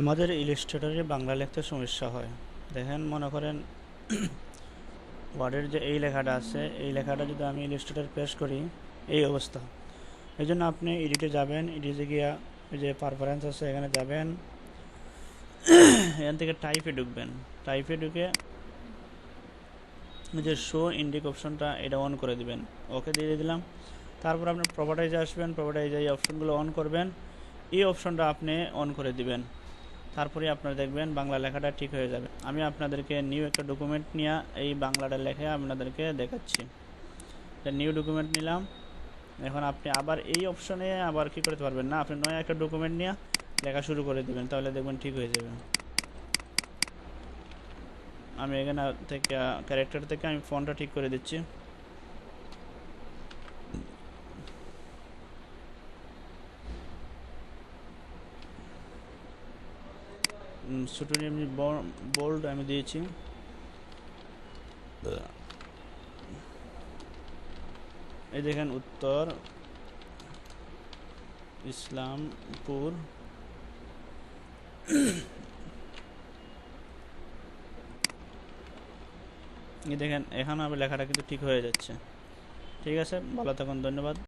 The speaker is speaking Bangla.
আমাদের ইলিস্ট্রেটরে বাংলা লিখতে সমস্যা হয়। দেখেন, মনে করেন ওয়ার্ডের যে এই লেখাটা আছে, এই লেখাটা যদি আমি ইলিস্ট্রেটর পেশ করি, এই অবস্থা। এই জন্য আপনি এডিটে যাবেন, এডিটে গিয়া এই যে পারফারেন্স আছে, এখানে যাবেন। এখান থেকে টাইপে ঢুকবেন। টাইপে ঢুকে যে শো ইন্ডিক অপশনটা এটা অন করে দিবেন। ওকে দিয়ে দিলাম। তারপর আপনি প্রপার্টাইজে আসবেন প্রপার্টাইজে এই অপশনগুলো অন করবেন। এই অপশনটা আপনি অন করে দিবেন। তারপরে আপনারা দেখবেন বাংলা লেখাটা ঠিক হয়ে যাবে। আমি আপনাদেরকে নিউ একটা ডকুমেন্ট নিয়ে এই বাংলাটা লেখে আপনাদেরকে দেখাচ্ছি। নিউ ডকুমেন্ট নিলাম। এখন আপনি আবার এই অপশনে আবার কি করতে পারবেন না, আপনি নয় একটা ডকুমেন্ট নিয়ে লেখা শুরু করে দিবেন, তাহলে দেখবেন ঠিক হয়ে যাবে। আমি এখানে থেকে ক্যারেক্টার থেকে আমি ফোনটা ঠিক করে দিচ্ছি। ছোটো এমনি বোল্ড আমি দিয়েছি। এই দেখেন উত্তর ইসলামপুর। দেখেন এখানে আবার লেখাটা কিন্তু ঠিক হয়ে যাচ্ছে। ঠিক আছে ভালো থাকুন ধন্যবাদ।